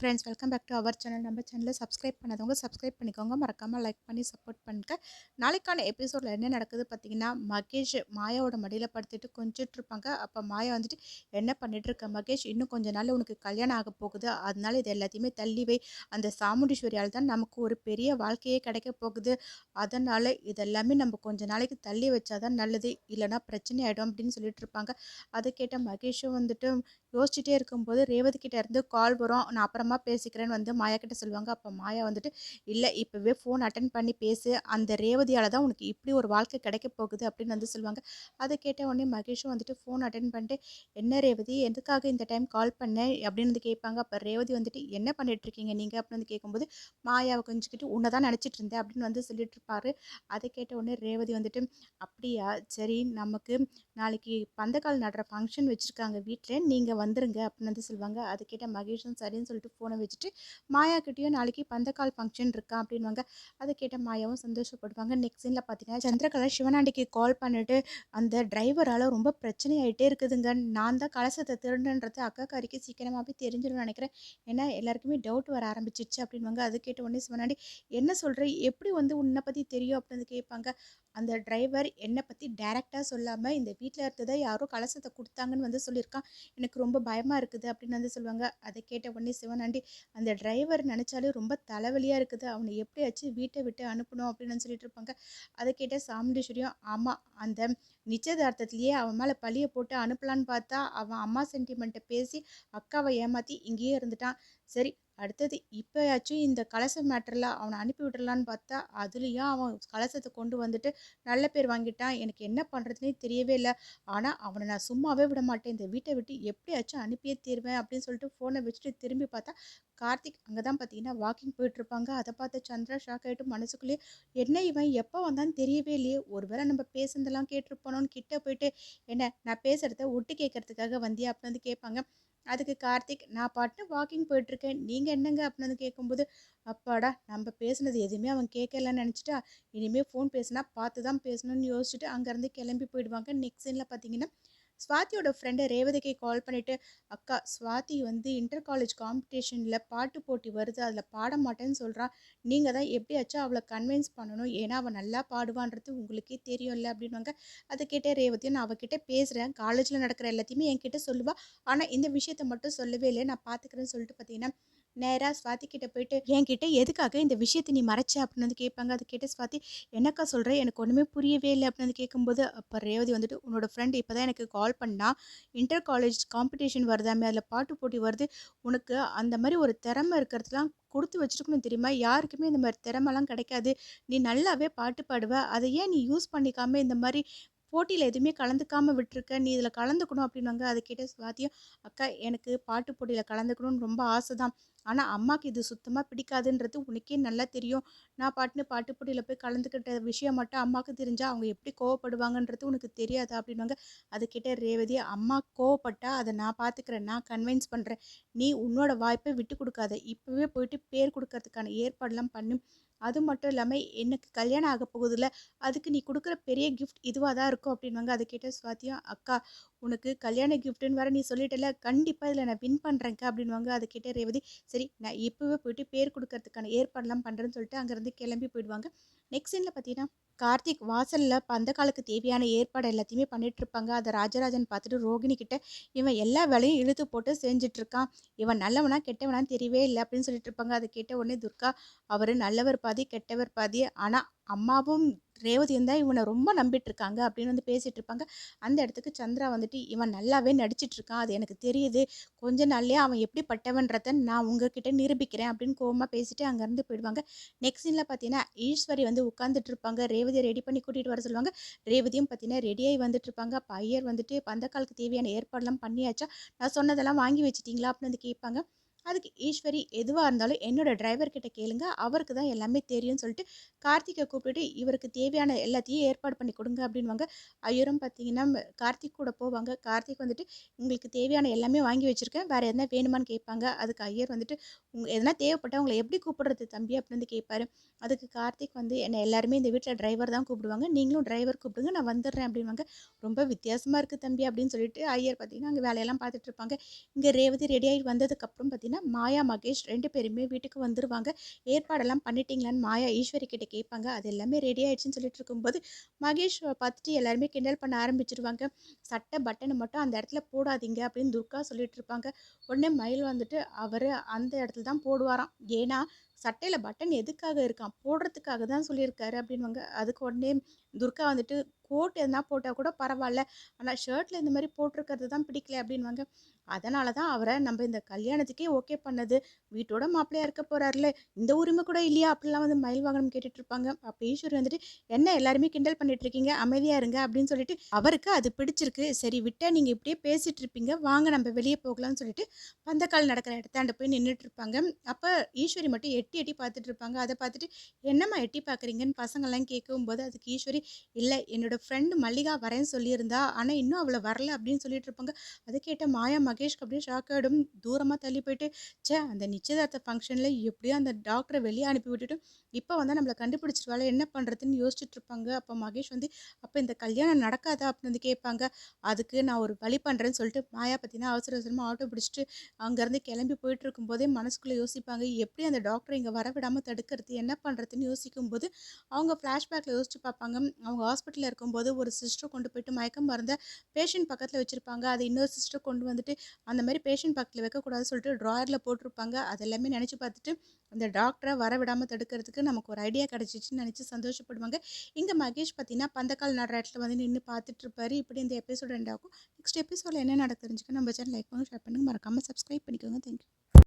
Friends welcome back to our channel நம்ம சேனலில் subscribe பண்ணாதவங்க சப்ஸ்கிரைப் பண்ணிக்கோங்க. மறக்காமல் லைக் பண்ணி சப்போர்ட் பண்ணுங்க. நாளைக்கான எபிசோடில் என்ன நடக்குது பார்த்தீங்கன்னா மகேஷ் மாயாவோட மடியில் படுத்துட்டு கொஞ்சிட்டு இருப்பாங்க. அப்போ மாயா வந்துட்டு என்ன பண்ணிட்டு இருக்க மகேஷ்? இன்னும் கொஞ்ச நாள் உனக்கு கல்யாணம் ஆக போகுது. அதனால இது எல்லாத்தையுமே தள்ளி வை. அந்த சாமுண்டீஸ்வரியால் தான் நமக்கு ஒரு பெரிய வாழ்க்கையே கிடைக்க போகுது. அதனால் இதெல்லாமே நம்ம கொஞ்ச நாளைக்கு தள்ளி வச்சாதான் நல்லது. இல்லைன்னா பிரச்சனை ஆகிடும் அப்படின்னு சொல்லிட்டு இருப்பாங்க. அதை கேட்ட மகேஷும் வந்துட்டு யோசிச்சுட்டே இருக்கும்போது ரேவதி கிட்டே இருந்து கால் வரும். நான் அப்புறமா பேசிக்கிறேன்னு வந்து மாயா கிட்ட சொல்லுவாங்க. அப்போ மாயா வந்துட்டு இல்லை இப்போவே ஃபோன் அட்டன் பண்ணி பேசு. அந்த ரேவதியால் தான் உனக்கு இப்படி ஒரு வாழ்க்கை கிடைக்க போகுது அப்படின்னு வந்து சொல்லுவாங்க. அதை கேட்ட உடனே மகேஷும் வந்துட்டு ஃபோன் அட்டன் பண்ணிட்டு என்ன ரேவதி? எதுக்காக இந்த டைம் கால் பண்ணேன் அப்படின்னு வந்து கேட்பாங்க. அப்போ ரேவதி வந்துட்டு என்ன பண்ணிகிட்ருக்கீங்க நீங்கள் அப்படின்னு வந்து கேட்கும்போது மாயாவை கொஞ்சிக்கிட்டு உன்னை தான் நினச்சிட்டு இருந்தேன் அப்படின்னு வந்து சொல்லிட்டு இருப்பாரு. அதை கேட்ட உடனே ரேவதி வந்துட்டு அப்படியா? சரி நமக்கு நாளைக்கு பந்தக்கால் நடுற ஃபங்க்ஷன் வச்சுருக்காங்க வீட்டில் நீங்கள் வந்துருங்க அப்படின்னு வந்து சொல்லுவாங்க. அது கேட்ட மகேஷும் சரின்னு சொல்லிட்டு ஃபோனை வச்சுட்டு மாயாக்கிட்டேயும் நாளைக்கு பந்தக்கால் ஃபங்க்ஷன் இருக்கா? அப்படின்வாங்க அதை கேட்ட மாயாவும் சந்தோஷப்படுவாங்க. நெக்ஸ்ட் சீனில் பார்த்தீங்கன்னா சந்திரகலா சிவனாண்டிக்கு கால் பண்ணிட்டு அந்த டிரைவரால் ரொம்ப பிரச்சனை ஆகிட்டே இருக்குதுங்க. நான் தான் கலசத்தை திருடுன்றது அக்கா காரிக்கு சீக்கிரமாகவே தெரிஞ்சிடும் நினைக்கிறேன். ஏன்னா எல்லாருக்குமே டவுட் வர ஆரம்பிச்சிச்சு அப்படின்வாங்க அது கேட்ட உடனே சிவனாண்டி என்ன சொல்கிற எப்படி வந்து உன்னை பற்றி தெரியும்? அப்படின்னு கேட்பாங்க. அந்த டிரைவர் என்னை பற்றி டேரெக்டாக சொல்லாமல் இந்த வீட்டில் இருந்ததை யாரோ கலசத்தை கொடுத்தாங்கன்னு வந்து சொல்லியிருக்கான். எனக்கு ரொம்ப பயமாக இருக்குது அப்படின்னு வந்து சொல்லுவாங்க. அதை கேட்ட உடனே சிவனாண்டி அந்த டிரைவர் நினச்சாலே ரொம்ப தலைவலியாக இருக்குது. அவனை எப்படியாச்சும் வீட்டை விட்டு அனுப்பணும் அப்படின்னு சொல்லிட்டு இருப்பாங்க. அதை கேட்ட சாமுண்டீஸ்வரியும் ஆமாம் அந்த நிச்சயதார்த்தத்திலேயே அவன் மேலே பழியை போட்டு அனுப்பலான்னு பார்த்தா அவன் அம்மா சென்டிமெண்ட்டை பேசி அக்காவை ஏமாற்றி இங்கேயே இருந்துட்டான். சரி அடுத்தது இப்போயாச்சும் இந்த கலச மேட்டரில் அவனை அனுப்பி விட்டுறலான்னு பார்த்தா அதுலேயும் அவன் கலசத்தை கொண்டு வந்துட்டு நல்ல பேர் வாங்கிட்டான். எனக்கு என்ன பண்ணுறதுனே தெரியவே இல்லை. ஆனால் அவனை நான் சும்மாவே விட மாட்டேன். இந்த வீட்டை விட்டு எப்படியாச்சும் அனுப்பியே தீருவேன் அப்படின்னு சொல்லிட்டு ஃபோனை வச்சுட்டு திரும்பி பார்த்தா கார்த்திக் அங்கே தான் பார்த்தீங்கன்னா வாக்கிங் போயிட்டுருப்பாங்க. அதை பார்த்து சந்திரா ஷாக் ஆகிட்டு மனசுக்குள்ளேயே என்ன இவன்? எப்போ வந்தான்னு தெரியவே இல்லையே. ஒருவேளை நம்ம பேசுனதெல்லாம் கேட்டிருப்பானோன்னு கிட்ட போயிட்டு என்ன நான் பேசுகிறத ஒட்டு கேட்கறதுக்காக வந்தியா? அப்படின்னு வந்து கேட்பாங்க. அதுக்கு கார்த்திக் நான் பாட்டு வாக்கிங் போயிட்டுருக்கேன். நீங்கள் என்னங்க? அப்படின்னு வந்து கேட்கும்போது அப்பாடா நம்ம பேசுனது எதுவுமே அவன் கேட்கலன்னு நினச்சிட்டா இனிமேல் ஃபோன் பேசினா பார்த்து தான் பேசணும்னு யோசிச்சுட்டு அங்கேருந்து கிளம்பி போயிடுவாங்க. நெக்ஸ்ட் சீனில் பார்த்தீங்கன்னா ஸ்வாதியோட ஃப்ரெண்டு ரேவதிக்கு கால் பண்ணிவிட்டு அக்கா ஸ்வாதி வந்து இன்டர் காலேஜ் காம்படிஷனில் பாட்டு போட்டி வருது அதில் பாட மாட்டேன்னு சொல்கிறான் நீங்கள் தான் எப்படியாச்சும் அவளை கன்வின்ஸ் பண்ணணும். ஏன்னா அவள் நல்லா பாடுவான்றது உங்களுக்கே தெரியும்ல அப்படின்வாங்க அதை கேட்டே ரேவதியும் நான் அவகிட்ட பேசுகிறேன் காலேஜில் நடக்கிற எல்லாத்தையுமே என்கிட்ட சொல்லுவாள் ஆனால் இந்த விஷயத்த மட்டும் சொல்லவே இல்லை நான் பார்த்துக்கிறேன்னு சொல்லிட்டு பார்த்தீங்கன்னா நேராக ஸ்வாதி கிட்ட போயிட்டு என்கிட்ட எதுக்காக இந்த விஷயத்தை நீ மறைச்ச? அப்படின்னு வந்து கேட்பாங்க. அதை கேட்டு ஸ்வாதி என்னக்கா சொல்கிறேன் எனக்கு ஒன்றுமே புரியவே இல்லை. அப்படின்னு வந்து கேட்கும்போது அப்போ ரேவதி வந்துட்டு உன்னோட ஃப்ரெண்ட் இப்போ தான் எனக்கு கால் பண்ணா இன்டர் காலேஜ் காம்படிஷன் வருதாமே அதில் பாட்டு போட்டி வருது. உனக்கு அந்த மாதிரி ஒரு திறமை இருக்கிறதுலாம் கொடுத்து வச்சுருக்கணும் தெரியுமா? யாருக்குமே இந்த மாதிரி திறமைலாம் கிடைக்காது. நீ நல்லாவே பாட்டு பாடுவ. அதை ஏன் நீ யூஸ் பண்ணிக்காமல் இந்த மாதிரி போட்டியில் எதுவுமே கலந்துக்காமல் விட்டுருக்க நீ இதில் கலந்துக்கணும் அப்படின்னாங்க அதை கேட்ட சுவாத்தியும் அக்கா எனக்கு பாட்டு போட்டியில் கலந்துக்கணும்னு ரொம்ப ஆசை தான். ஆனால் அம்மாவுக்கு இது சுத்தமாக பிடிக்காதுன்றது உனக்கே நல்லா தெரியும். நான் பாட்டுன்னு பாட்டு போட்டியில் போய் கலந்துக்கிட்ட விஷயம் மட்டும் அம்மாவுக்கு தெரிஞ்சால் அவங்க எப்படி கோவப்படுவாங்கன்றது உனக்கு தெரியாது? அப்படின்வாங்க அது கேட்ட ரேவதி அம்மா கோவப்பட்டா அதை நான் பார்த்துக்கிறேன் நான் கன்வின்ஸ் பண்ணுறேன் நீ உன்னோட வாய்ப்பை விட்டு கொடுக்காத. இப்போவே போயிட்டு பேர் கொடுக்கறதுக்கான ஏற்பாடெல்லாம் பண்ணு. அது மட்டும் இல்லாமல் எனக்கு கல்யாணம் ஆக போகுதுல்ல அதுக்கு நீ கொடுக்குற பெரிய கிஃப்ட் இதுவாக தான் இருக்கும் அப்படின்வாங்க அதை கேட்ட சுவாத்தியம் அக்கா உனக்கு கல்யாண கிஃப்ட்டுன்னு வேறு நீ சொல்லிட்டல கண்டிப்பாக இதில் நான் வின் பண்ணுறேங்க்கா அப்படின்வாங்க அதுக்கிட்டே ரேவதி சரி நான் இப்போவே போயிட்டு பேர் கொடுக்கறதுக்கான ஏற்பாடெல்லாம் பண்ணுறேன்னு சொல்லிட்டு அங்கேருந்து கிளம்பி போயிடுவாங்க. நெக்ஸ்ட் சீனில் பார்த்தீங்கன்னா கார்த்திக் வாசலில் அந்த பந்தக்காலுக்கு தேவையான ஏற்பாடு எல்லாத்தையுமே பண்ணிகிட்ருப்பாங்க இருப்பாங்க. அதை ராஜராஜன் பார்த்துட்டு ரோகிணி கிட்ட இவன் எல்லா வேலையும் இழுத்து போட்டு செஞ்சிட்ருக்கான் இவன் நல்லவனா கெட்டவனான்னு தெரியவே இல்லை அப்படின்னு சொல்லிட்டு இருப்பாங்க. அதை கேட்ட உடனே துர்கா அவர் நல்லவர் பாதி கெட்டவர் பாதி. ஆனால் அம்மாவும் ரேவதியும் தான் இவனை ரொம்ப நம்பிட்டு இருக்காங்க அப்படின்னு வந்து பேசிகிட்டு இருப்பாங்க அந்த இடத்துக்கு சந்திரா வந்துட்டு இவன் நல்லாவே நடிச்சிட்ருக்கான் அது எனக்கு தெரியுது. கொஞ்ச நாள்லேயே அவன் எப்படிப்பட்டவன்றத நான் உங்ககிட்ட நிரூபிக்கிறேன் அப்படின்னு கோபமாக பேசிட்டு அங்கேருந்து போயிடுவாங்க. நெக்ஸ்ட் சீனில் பார்த்தீங்கன்னா ஈஸ்வரி வந்து உட்காந்துட்டு இருப்பாங்க ரேவதியை ரெடி பண்ணி கூட்டிகிட்டு வர சொல்லுவாங்க. ரேவதியும் பார்த்தீங்கன்னா ரெடியாகி வந்துட்டு இருப்பாங்க அப்போ ஐயர் வந்துட்டு பந்தக்காலுக்கு தேவையான ஏற்பாடெல்லாம் பண்ணியாச்சா? நான் சொன்னதெல்லாம் வாங்கி வச்சிட்டிங்களா? அப்படின்னு வந்து கேட்பாங்க. அதுக்கு ஈஸ்வரி எதுவாக இருந்தாலும் என்னோடய டிரைவர்கிட்ட கேளுங்க. அவருக்கு தான் எல்லாமே தெரியும்னு சொல்லிட்டு கார்த்திகை கூப்பிட்டு இவருக்கு தேவையான எல்லாத்தையும் ஏற்பாடு பண்ணி கொடுங்க அப்படின்வாங்க ஐயரும் பார்த்தீங்கன்னா கார்த்திக் கூட போவாங்க. கார்த்திக் வந்துட்டு உங்களுக்கு தேவையான எல்லாமே வாங்கி வச்சுருக்கேன். வேறு எதனா வேணுமான்னு கேட்பாங்க. அதுக்கு ஐயர் வந்துட்டு உங்க எதனா தேவைப்பட்டால் உங்களை எப்படி கூப்பிடுறது தம்பி? அப்படின்னு வந்து கேட்பாரு. அதுக்கு கார்த்திக் வந்து என்னை எல்லாருமே இந்த வீட்டில் டிரைவர் தான் கூப்பிடுவாங்க. நீங்களும் டிரைவர் கூப்பிடுங்க. நான் வந்துடுறேன். அப்படின்வாங்க ரொம்ப வித்தியாசமாக இருக்குது தம்பி. அப்படின்னு சொல்லிட்டு ஐயர் பார்த்தீங்கன்னா அங்கே வேலையெல்லாம் பார்த்துட்டு இருப்பாங்க. இங்கே ரேவதி ரெடி ஆகி வந்ததுக்கப்புறம் பார்த்தீங்கன்னா மாயா மகேஷ் ரெண்டு பேருமே வீட்டுக்கு வந்துடுவாங்க ஏற்பாடெல்லாம் பண்ணிட்டீங்களான்னு மாயா ஈஸ்வரி கிட்ட கேட்பாங்க. அது எல்லாமே ரெடி ஆயிடுச்சுன்னு சொல்லிட்டு இருக்கும்போது மகேஷ் பார்த்துட்டு எல்லாருமே கிண்டல் பண்ண ஆரம்பிச்சிருவாங்க. சட்டை பட்டனை மட்டும் அந்த இடத்துல போடாதீங்க அப்படின்னு துர்கா சொல்லிட்டு இருப்பாங்க. உடனே மயில் வந்துட்டு அவர் அந்த இடத்துல தான் போடுவாராம். ஏன்னா சட்டையில் பட்டன் எதுக்காக இருக்கான் போடுறதுக்காக தான் சொல்லியிருக்காரு அப்படின்வாங்க அதுக்கு உடனே துர்கா வந்துட்டு கோட் எதுனா போட்டால் கூட பரவாயில்ல ஆனால் ஷர்ட்டில் இந்த மாதிரி போட்டிருக்கிறது தான் பிடிக்கல அப்படின்வாங்க அதனால தான் அவரை நம்ம இந்த கல்யாணத்துக்கே ஓகே பண்ணது. வீட்டோட மாப்பிள்ளையாக இருக்க போறாருல இந்த உரிமை கூட இல்லையா? அப்படிலாம் வந்து மயில் வாகனம் கேட்டுட்டு இருப்பாங்க அப்போ ஈஸ்வரி வந்துட்டு என்ன எல்லாருமே கிண்டல் பண்ணிட்டு இருக்கீங்க இருங்க அப்படின்னு சொல்லிட்டு அவருக்கு அது பிடிச்சிருக்கு. சரி விட்டா நீங்கள் இப்படியே பேசிட்டு இருப்பீங்க. வாங்க நம்ம வெளியே போகலாம்னு சொல்லிட்டு பந்தக்கால் நடக்கிற இடத்தாண்ட போய் நின்றுட்டு இருப்பாங்க அப்போ ஈஸ்வரி மட்டும் எட்டி எட்டி பார்த்துட்டு இருப்பாங்க அதை பார்த்துட்டு என்னம்மா எட்டி பார்க்குறீங்கன்னு பசங்கள்லாம் கேட்கும்போது அதுக்கு ஈஸ்வரி இல்லை என்னோடய ஃப்ரெண்டு மல்லிகா வரேன்னு சொல்லியிருந்தா ஆனால் இன்னும் அவளை வரல அப்படின்னு சொல்லிட்டு இருப்பாங்க. அதை கேட்ட மாயா மகேஷ்க்கு அப்படியே ஷாக் ஆகிடும் தூரமாக தள்ளி போயிட்டு ச்சே அந்த நிச்சயதார்த்த ஃபங்க்ஷனில் எப்படியோ அந்த டாக்டரை வெளியே அனுப்பி விட்டுட்டு இப்போ வந்து நம்மளை கண்டுபிடிச்சிருவாள் என்ன பண்ணுறதுன்னு யோசிச்சுட்டு இருப்பாங்க. அப்போ மகேஷ் வந்து அப்போ இந்த கல்யாணம் நடக்காதா? அப்படின்னு வந்து கேட்பாங்க. அதுக்கு நான் ஒரு வழி பண்ணுறேன்னு சொல்லிட்டு மாயா பார்த்தீங்கன்னா அவசர அவசரமாக ஆட்டோ பிடிச்சிட்டு அங்கேருந்து கிளம்பி போயிட்டு இருக்கும்போதே மனசுக்குள்ளே யோசிப்பாங்க. எப்படி அந்த டாக்டரை இங்கே வரவிடாமல் தடுக்கிறது என்ன பண்ணுறதுன்னு யோசிக்கும்போது அவங்க ஃப்ளாஷ்பேக்கில் யோசிச்சு பார்ப்பாங்க. அவங்க ஹாஸ்பிட்டலில் இருக்கும்போது ஒரு சிஸ்டர் கொண்டு போயிட்டு மயக்கம் மருந்த பேஷண்ட் பக்கத்தில் வச்சுருப்பாங்க. அதை இன்னொரு சிஸ்டர் கொண்டு வந்துட்டு அந்த மாதிரி பேஷண்ட் பக்கத்தில் வைக்கக்கூடாதுன்னு சொல்லிட்டு ட்ராயரில் போட்டிருப்பாங்க. அதெல்லாமே நினச்சி பார்த்துட்டு அந்த டாக்டரை வர விடாமல் தடுக்கிறதுக்கு நமக்கு ஒரு ஐடியா கிடச்சிச்சின்னு நினச்சி சந்தோஷப்படுவாங்க. இங்கே மகேஷ் பார்த்தீங்கன்னா பந்தக்கால் நடுற இடத்துல வந்து நின்று பார்த்துட்டு இருப்பாரு. இப்படி இந்த எபிசோட் ரெண்டாகும் நெக்ஸ்ட் எபிசோடில் என்ன நடக்குதுன்னு நம்ம சேனல் லைக் பண்ணுங்க ஷேர் பண்ணுங்கள் மறக்காமல் சப்ஸ்கிரைப் பண்ணிக்கோங்க. தேங்க்யூ